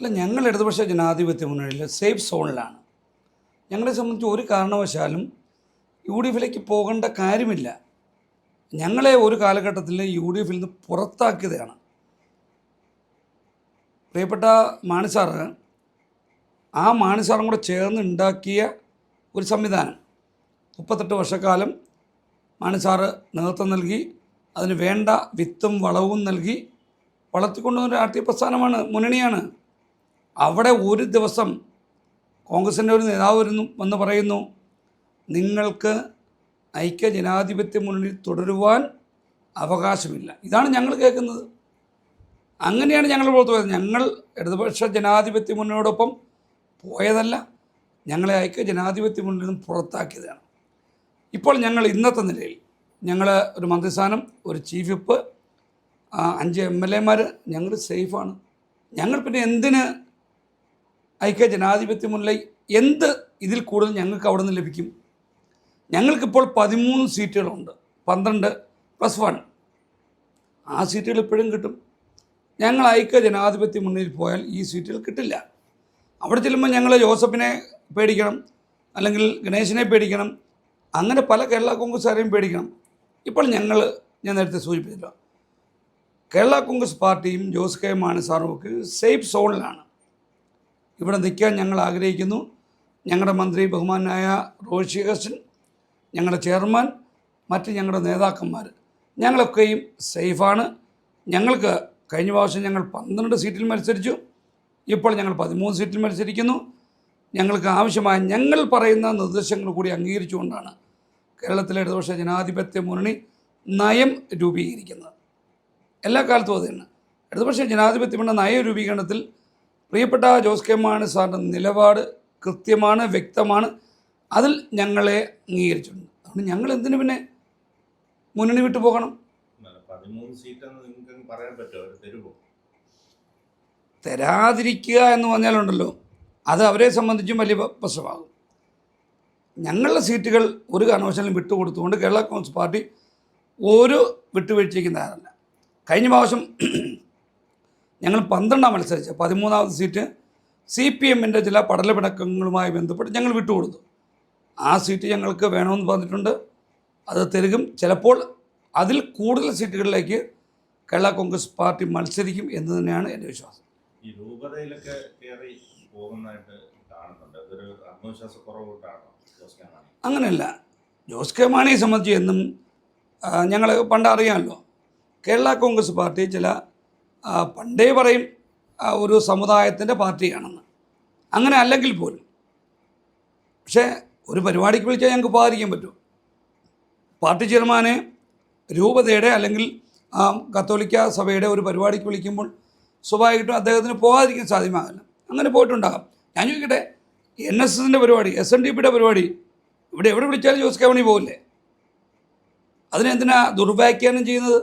അല്ല ഞങ്ങൾ ഇടതുപക്ഷ ജനാധിപത്യ മുന്നണിയിൽ സേഫ് സോണിലാണ്. ഞങ്ങളെ സംബന്ധിച്ച് ഒരു കാരണവശാലും യു ഡി എഫിലേക്ക് പോകേണ്ട കാര്യമില്ല. ഞങ്ങളെ ഒരു കാലഘട്ടത്തിൽ യു ഡി എഫിൽ നിന്ന് പുറത്താക്കിയതാണ്. പ്രിയപ്പെട്ട മാണിസാറ് ആ മാണിസാറും കൂടെ ചേർന്ന് ഉണ്ടാക്കിയ ഒരു സംവിധാനം. മുപ്പത്തെട്ട് വർഷക്കാലം മാണിസാറ് നേതൃത്വം നൽകി അതിന് വേണ്ട വിത്തും വളവും നൽകി വളർത്തിക്കൊണ്ടുവന്ന രാഷ്ട്രീയ പ്രസ്ഥാനമാണ് മുന്നണിയാണ്. അവിടെ ഒരു ദിവസം കോൺഗ്രസിന്റെ ഒരു നേതാവ് വരുന്നു വന്ന് പറയുന്നു നിങ്ങൾക്ക് ഐക്യ ജനാധിപത്യ മുന്നണി തുടരുവാൻ അവകാശമില്ല. ഇതാണ് ഞങ്ങൾ കേൾക്കുന്നത്. അങ്ങനെയാണ് ഞങ്ങൾ പുറത്തു പോയത്. ഞങ്ങൾ ഇടതുപക്ഷ ജനാധിപത്യ മുന്നണിയോടൊപ്പം പോയതല്ല ഞങ്ങളെ ഐക്യ ജനാധിപത്യ മുന്നിൽ നിന്നും പുറത്താക്കിയതാണ്. ഇപ്പോൾ ഞങ്ങൾ ഇന്നത്തെ നിലയിൽ ഞങ്ങൾ ഒരു മന്ത്രിസ്ഥാനം ഒരു ചീഫ് വിപ്പ് അഞ്ച് എം എൽ എമാർ ഞങ്ങൾ സേഫാണ് ഞങ്ങൾ പിന്നെ എന്തിന് ഐക്യ ജനാധിപത്യ മുന്നിൽ എന്ത് ഇതിൽ കൂടുതൽ ഞങ്ങൾക്ക് അവിടെ നിന്ന് ലഭിക്കും? ഞങ്ങൾക്കിപ്പോൾ പതിമൂന്ന് സീറ്റുകളുണ്ട്. പന്ത്രണ്ട് പ്ലസ് വൺ ആ സീറ്റുകൾ ഇപ്പോഴും കിട്ടും. ഞങ്ങൾ ഐക്യ ജനാധിപത്യ മുന്നിൽ പോയാൽ ഈ സീറ്റുകൾ കിട്ടില്ല. അവിടെ ചെല്ലുമ്പോൾ ഞങ്ങൾ ജോസഫിനെ പേടിക്കണം അല്ലെങ്കിൽ ഗണേശനെ പേടിക്കണം അങ്ങനെ പല കേരള കോൺഗ്രസ്സുകാരെയും പേടിക്കണം. ഇപ്പോൾ ഞങ്ങൾ ഞാൻ നേരത്തെ സൂചിപ്പിച്ചല്ലോ കേരള കോൺഗ്രസ് പാർട്ടിയും ജോസ് കെ മാണി സാറും ഒക്കെ സേഫ് സോണിലാണ് ഇവിടെ നിൽക്കാൻ ഞങ്ങൾ ആഗ്രഹിക്കുന്നു. ഞങ്ങളുടെ മന്ത്രി ബഹുമാനായ റോഷി ഹസൻ ഞങ്ങളുടെ ചെയർമാൻ മറ്റ് ഞങ്ങളുടെ നേതാക്കന്മാർ. ഞങ്ങളൊക്കെയും സേഫാണ്. ഞങ്ങൾക്ക് കഴിഞ്ഞ പ്രാവശ്യം ഞങ്ങൾ പന്ത്രണ്ട് സീറ്റിൽ മത്സരിച്ചു. ഇപ്പോൾ ഞങ്ങൾ പതിമൂന്ന് സീറ്റിൽ മത്സരിക്കുന്നു. ഞങ്ങൾക്ക് ആവശ്യമായ ഞങ്ങൾ പറയുന്ന നിർദ്ദേശങ്ങൾ കൂടി അംഗീകരിച്ചുകൊണ്ടാണ് കേരളത്തിലെ ഇടതുപക്ഷ ജനാധിപത്യ മുന്നണി നയം രൂപീകരിക്കുന്നത്. എല്ലാ കാലത്തും അത് തന്നെ. ഇടതുപക്ഷ ജനാധിപത്യ മുന്നണി നയ രൂപീകരണത്തിൽ പ്രിയപ്പെട്ട ജോസ് കെ മാണി സാറിന്റെ നിലപാട് കൃത്യമാണ് വ്യക്തമാണ്. അതിൽ ഞങ്ങളെ അംഗീകരിച്ചിട്ടുണ്ട്. അതുകൊണ്ട് ഞങ്ങൾ എന്തിനു പിന്നെ മുന്നണി വിട്ടു പോകണം? തരാതിരിക്കുക എന്ന് പറഞ്ഞാലുണ്ടല്ലോ അത് അവരെ സംബന്ധിച്ചും വലിയ പ്ര- പ്രശ്നമാകും. ഞങ്ങളുടെ സീറ്റുകൾ ഒരു കാരണവശാലും വിട്ടുകൊടുത്തുകൊണ്ട് കേരള കോൺഗ്രസ് പാർട്ടി ഒരു വിട്ടുവീഴ്ചയ്ക്കും തയ്യാറല്ല. കഴിഞ്ഞ പ്രാവശ്യം ഞങ്ങൾ പന്ത്രണ്ടാം മത്സരിച്ച് പതിമൂന്നാമത് സീറ്റ് സി പി എമ്മിന്റെ ചില പടലപിണക്കങ്ങളുമായി ബന്ധപ്പെട്ട് ഞങ്ങൾ വിട്ടുകൊടുത്തു. ആ സീറ്റ് ഞങ്ങൾക്ക് വേണമെന്ന് പറഞ്ഞിട്ടുണ്ട്. അത് തരുകും. ചിലപ്പോൾ അതിൽ കൂടുതൽ സീറ്റുകളിലേക്ക് കേരള കോൺഗ്രസ് പാർട്ടി മത്സരിക്കും എന്ന് തന്നെയാണ് എന്റെ വിശ്വാസം. ഈ രൂപതയിലൊക്കെ കയറി പോകുന്നതായിട്ട് കാണുന്നുണ്ട്. അതൊരു ആത്മവിശ്വാസക്കുറവുകൊണ്ടാണോ അങ്ങനെയല്ല. ജോസ് കെ മാണിയെ സംബന്ധിച്ച് എന്നും ഞങ്ങൾ പണ്ട് അറിയാമല്ലോ. കേരള കോൺഗ്രസ് പാർട്ടി ചില പണ്ടേ പറയും ഒരു സമുദായത്തിന്റെ പാർട്ടിയാണെന്ന്. അങ്ങനെ അല്ലെങ്കിൽ പോലും. പക്ഷേ ഒരു പരിപാടിക്ക് വിളിച്ചാൽ ഞങ്ങൾക്ക് ഉപാധിക്കാൻ പറ്റും. പാർട്ടി ചെയർമാനെ രൂപതയുടെ അല്ലെങ്കിൽ കത്തോലിക്ക സഭയുടെ ഒരു പരിപാടിക്ക് വിളിക്കുമ്പോൾ സ്വാഭാവികമായിട്ടും അദ്ദേഹത്തിന് പോകാതിരിക്കാൻ സാധ്യമാകില്ല. അങ്ങനെ പോയിട്ടുണ്ടാകാം. ഞാൻ ചോദിക്കട്ടെ എൻ എസ് എസിന്റെ പരിപാടി എസ് എൻ ഡി പിയുടെ പരിപാടി ഇവിടെ എവിടെ വിളിച്ചാലും ജോസ് കവണി പോകില്ലേ? അതിനെന്തിനാ ദുർവ്യാഖ്യാനം ചെയ്യുന്നത്?